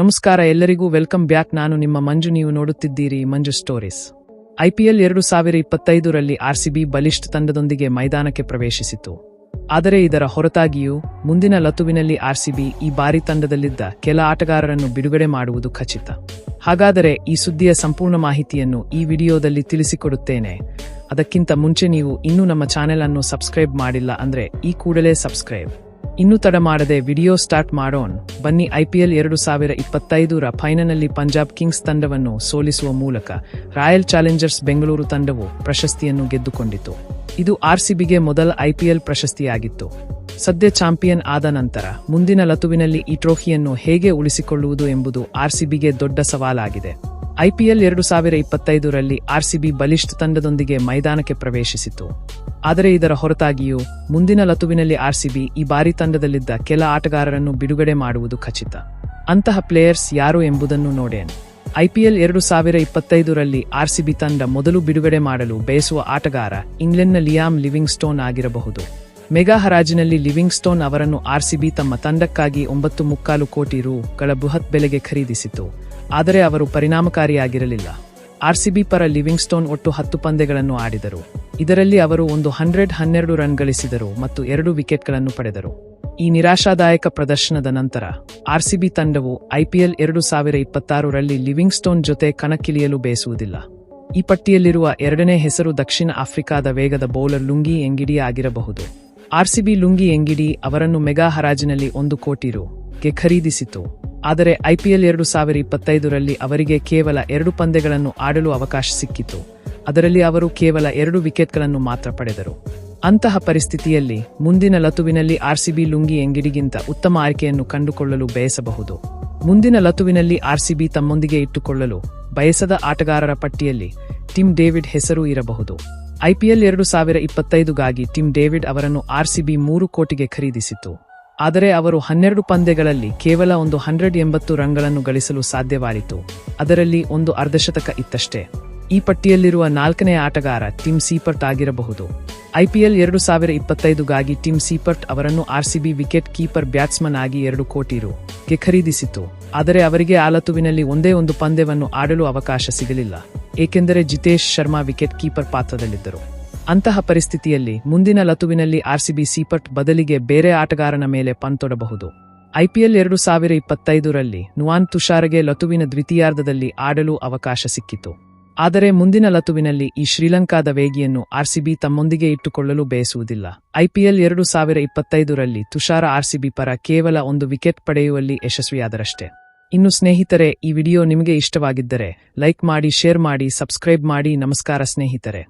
ನಮಸ್ಕಾರ, ಎಲ್ಲರಿಗೂ welcome back. ನಾನು ನಿಮ್ಮ ಮಂಜು, ನೀವು ನೋಡುತ್ತಿದ್ದೀರಿ ಮಂಜು ಸ್ಟೋರೀಸ್. ಐಪಿಎಲ್ ಎರಡು ಸಾವಿರ ಇಪ್ಪತ್ತೈದರಲ್ಲಿ ಆರ್ಸಿಬಿ ಬಲಿಷ್ಠ ತಂಡದೊಂದಿಗೆ ಮೈದಾನಕ್ಕೆ ಪ್ರವೇಶಿಸಿತು. ಆದರೆ ಇದರ ಹೊರತಾಗಿಯೂ, ಮುಂದಿನ ಲತುವಿನಲ್ಲಿ ಆರ್ಸಿಬಿ ಈ ಬಾರಿ ತಂಡದಲ್ಲಿದ್ದ ಕೆಲ ಆಟಗಾರರನ್ನು ಬಿಡುಗಡೆ ಮಾಡುವುದು ಖಚಿತ. ಹಾಗಾದರೆ ಈ ಸುದ್ದಿಯ ಸಂಪೂರ್ಣ ಮಾಹಿತಿಯನ್ನು ಈ ವಿಡಿಯೋದಲ್ಲಿ ತಿಳಿಸಿಕೊಡುತ್ತೇನೆ. ಅದಕ್ಕಿಂತ ಮುಂಚೆ ನೀವು ಇನ್ನೂ ನಮ್ಮ ಚಾನೆಲ್ ಅನ್ನು ಸಬ್ಸ್ಕ್ರೈಬ್ ಮಾಡಿಲ್ಲ ಅಂದರೆ ಈ ಕೂಡಲೇ ಸಬ್ಸ್ಕ್ರೈಬ್. ಇನ್ನು ತಡ ಮಾಡದೆ ವಿಡಿಯೋ ಸ್ಟಾರ್ಟ್ ಮಾಡೋಣ. ಬನ್ನಿ ಐಪಿಎಲ್ ಎರಡು ಸಾವಿರ ಇಪ್ಪತ್ತೈದರ ಫೈನಲ್ನಲ್ಲಿ ಪಂಜಾಬ್ ಕಿಂಗ್ಸ್ ತಂಡವನ್ನು ಸೋಲಿಸುವ ಮೂಲಕ ರಾಯಲ್ ಚಾಲೆಂಜರ್ಸ್ ಬೆಂಗಳೂರು ತಂಡವು ಪ್ರಶಸ್ತಿಯನ್ನು ಗೆದ್ದುಕೊಂಡಿತು. ಇದು ಆರ್ಸಿಬಿಗೆ ಮೊದಲ ಐಪಿಎಲ್ ಪ್ರಶಸ್ತಿಯಾಗಿತ್ತು. ಸದ್ಯ ಚಾಂಪಿಯನ್ ಆದ ನಂತರ ಮುಂದಿನ ಲತುವಿನಲ್ಲಿ ಈ ಟ್ರೋಫಿಯನ್ನು ಹೇಗೆ ಉಳಿಸಿಕೊಳ್ಳುವುದು ಎಂಬುದು ಆರ್ಸಿಬಿಗೆ ದೊಡ್ಡ ಸವಾಲಾಗಿದೆ. ಐಪಿಎಲ್ ಎರಡು ಸಾವಿರ ಇಪ್ಪತ್ತೈದರಲ್ಲಿ ಆರ್ಸಿಬಿ ಬಲಿಷ್ಠ ತಂಡದೊಂದಿಗೆ ಮೈದಾನಕ್ಕೆ ಪ್ರವೇಶಿಸಿತು. ಆದರೆ ಇದರ ಹೊರತಾಗಿಯೂ ಮುಂದಿನ ಲತುವಿನಲ್ಲಿ ಆರ್ಸಿಬಿ ಈ ಬಾರಿ ತಂಡದಲ್ಲಿದ್ದ ಕೆಲ ಆಟಗಾರರನ್ನು ಬಿಡುಗಡೆ ಮಾಡುವುದು ಖಚಿತ. ಅಂತಹ ಪ್ಲೇಯರ್ಸ್ ಯಾರು ಎಂಬುದನ್ನು ನೋಡೇನು ಐಪಿಎಲ್ ಎರಡು ಸಾವಿರ ಇಪ್ಪತ್ತೈದರಲ್ಲಿ ಆರ್ಸಿಬಿ ತಂಡ ಮೊದಲು ಬಿಡುಗಡೆ ಮಾಡಲು ಬಯಸುವ ಆಟಗಾರ ಇಂಗ್ಲೆಂಡ್ನ ಲಿಯಾಮ್ ಲಿವಿಂಗ್ ಸ್ಟೋನ್ ಆಗಿರಬಹುದು. ಮೆಗಾ ಹರಾಜಿನಲ್ಲಿ ಲಿವಿಂಗ್ ಸ್ಟೋನ್ ಅವರನ್ನು ಆರ್ಸಿಬಿ ತಮ್ಮ ತಂಡಕ್ಕಾಗಿ ಒಂಬತ್ತು ಮುಕ್ಕಾಲು ಕೋಟಿ ರೂಗಳ ಬೃಹತ್ ಬೆಲೆಗೆ ಖರೀದಿಸಿತು ಆದರೆ ಅವರು ಪರಿಣಾಮಕಾರಿಯಾಗಿರಲಿಲ್ಲ. ಆರ್ಸಿಬಿ ಪರ ಲಿವಿಂಗ್ ಸ್ಟೋನ್ ಒಟ್ಟು ಹತ್ತು ಪಂದ್ಯಗಳನ್ನು ಆಡಿದರು. ಇದರಲ್ಲಿ ಅವರು ಒಂದು ಹಂಡ್ರೆಡ್ ಹನ್ನೆರಡು ರನ್ ಗಳಿಸಿದರು ಮತ್ತು ಎರಡು ವಿಕೆಟ್ಗಳನ್ನು ಪಡೆದರು. ಈ ನಿರಾಶಾದಾಯಕ ಪ್ರದರ್ಶನದ ನಂತರ, ಆರ್ಸಿಬಿ ತಂಡವು ಐಪಿಎಲ್ ಎರಡು ಸಾವಿರ ಇಪ್ಪತ್ತಾರರಲ್ಲಿ ಲಿವಿಂಗ್ಸ್ಟೋನ್ ಜೊತೆ ಕಣಕ್ಕಿಳಿಯಲು ಬಯಸುವುದಿಲ್ಲ ಈ ಪಟ್ಟಿಯಲ್ಲಿರುವ ಎರಡನೇ ಹೆಸರು ದಕ್ಷಿಣ ಆಫ್ರಿಕಾದ ವೇಗದ ಬೌಲರ್ ಲುಂಗಿ ಎಂಗಿಡಿ ಆಗಿರಬಹುದು. ಆರ್ಸಿಬಿ ಲುಂಗಿ ಎಂಗಿಡಿ ಅವರನ್ನು ಮೆಗಾ ಹರಾಜಿನಲ್ಲಿ ಒಂದು ಕೋಟಿ ರುಗೆ ಖರೀದಿಸಿತು. ಆದರೆ ಐಪಿಎಲ್ ಎರಡು ಸಾವಿರ ಇಪ್ಪತ್ತೈದರಲ್ಲಿ ಅವರಿಗೆ ಕೇವಲ ಎರಡು ಪಂದ್ಯಗಳನ್ನು ಆಡಲು ಅವಕಾಶ ಸಿಕ್ಕಿತು. ಅದರಲ್ಲಿ ಅವರು ಕೇವಲ ಎರಡು ವಿಕೆಟ್ಗಳನ್ನು ಮಾತ್ರ ಪಡೆದರು. ಅಂತಹ ಪರಿಸ್ಥಿತಿಯಲ್ಲಿ ಮುಂದಿನ ಲತುವಿನಲ್ಲಿ ಆರ್ಸಿಬಿ ಲುಂಗಿ ಎಂಗಿಡಿಗಿಂತ ಉತ್ತಮ ಆಯ್ಕೆಯನ್ನು ಕಂಡುಕೊಳ್ಳಲು ಬಯಸಬಹುದು. ಮುಂದಿನ ಲತುವಿನಲ್ಲಿ ಆರ್ಸಿಬಿ ತಮ್ಮೊಂದಿಗೆ ಇಟ್ಟುಕೊಳ್ಳಲು ಬಯಸದ ಆಟಗಾರರ ಪಟ್ಟಿಯಲ್ಲಿ ಟಿಮ್ ಡೇವಿಡ್ ಹೆಸರು ಇರಬಹುದು. ಐಪಿಎಲ್ ಎರಡು ಸಾವಿರ ಇಪ್ಪತ್ತೈದುಗಾಗಿ ಟಿಮ್ ಡೇವಿಡ್ ಅವರನ್ನು ಆರ್ಸಿಬಿ ಮೂರು ಕೋಟಿಗೆ ಖರೀದಿಸಿತು ಆದರೆ ಅವರು ಹನ್ನೆರಡು ಪಂದ್ಯಗಳಲ್ಲಿ ಕೇವಲ ಒಂದು ಹಂಡ್ರೆಡ್ ಎಂಬತ್ತು ರನ್ಗಳನ್ನು ಗಳಿಸಲು ಸಾಧ್ಯವಾಯಿತು. ಅದರಲ್ಲಿ ಒಂದು ಅರ್ಧಶತಕ ಇತ್ತಷ್ಟೇ. ಈ ಪಟ್ಟಿಯಲ್ಲಿರುವ ನಾಲ್ಕನೇ ಆಟಗಾರ ಟಿಮ್ ಸೀಪರ್ಟ್ ಆಗಿರಬಹುದು. ಐಪಿಎಲ್ ಎರಡು ಸಾವಿರ ಇಪ್ಪತ್ತೈದುಗಾಗಿ ಟಿಮ್ ಸೀಪರ್ಟ್ ಅವರನ್ನು ಆರ್ಸಿಬಿ ವಿಕೆಟ್ ಕೀಪರ್ ಬ್ಯಾಟ್ಸ್ಮನ್ ಆಗಿ ಎರಡು ಕೋಟಿ ರುಗೆ ಖರೀದಿಸಿತು ಆದರೆ ಅವರಿಗೆ ಆಲತುವಿನಲ್ಲಿ ಒಂದೇ ಒಂದು ಪಂದ್ಯವನ್ನು ಆಡಲು ಅವಕಾಶ ಸಿಗಲಿಲ್ಲ. ಏಕೆಂದರೆ ಜಿತೇಶ್ ಶರ್ಮಾ ವಿಕೆಟ್ ಕೀಪರ್ ಪಾತ್ರದಲ್ಲಿದ್ದರು. ಅಂತಹ ಪರಿಸ್ಥಿತಿಯಲ್ಲಿ ಮುಂದಿನ ಲತುವಿನಲ್ಲಿ ಆರ್ಸಿಬಿ ಸೀಪರ್ಟ್ ಬದಲಿಗೆ ಬೇರೆ ಆಟಗಾರನ ಮೇಲೆ ಪಂತೊಡಬಹುದು. ಐಪಿಎಲ್ ಎರಡು ಸಾವಿರ ಇಪ್ಪತ್ತೈದರಲ್ಲಿ ನುವಾನ್ ತುಷಾರ್ಗೆ ಲತುವಿನ ದ್ವಿತೀಯಾರ್ಧದಲ್ಲಿ ಆಡಲು ಅವಕಾಶ ಸಿಕ್ಕಿತು. ಆದರೆ ಮುಂದಿನ ಲತುವಿನಲ್ಲಿ ಈ ಶ್ರೀಲಂಕಾದ ವೇಗಿಯನ್ನು ಆರ್ಸಿಬಿ ತಮ್ಮೊಂದಿಗೆ ಇಟ್ಟುಕೊಳ್ಳಲು ಬಯಸುವುದಿಲ್ಲ. ಐಪಿಎಲ್ ಎರಡು ಸಾವಿರ ಇಪ್ಪತ್ತೈದರಲ್ಲಿ ತುಷಾರ ಆರ್ಸಿಬಿ ಪರ ಕೇವಲ ಒಂದು ವಿಕೆಟ್ ಪಡೆಯುವಲ್ಲಿ ಯಶಸ್ವಿಯಾದರಷ್ಟೇ. ಇನ್ನು ಸ್ನೇಹಿತರೆ, ಈ ವಿಡಿಯೋ ನಿಮಗೆ ಇಷ್ಟವಾಗಿದ್ದರೆ ಲೈಕ್ ಮಾಡಿ, ಶೇರ್ ಮಾಡಿ, ಸಬ್ಸ್ಕ್ರೈಬ್ ಮಾಡಿ. ನಮಸ್ಕಾರ ಸ್ನೇಹಿತರೆ.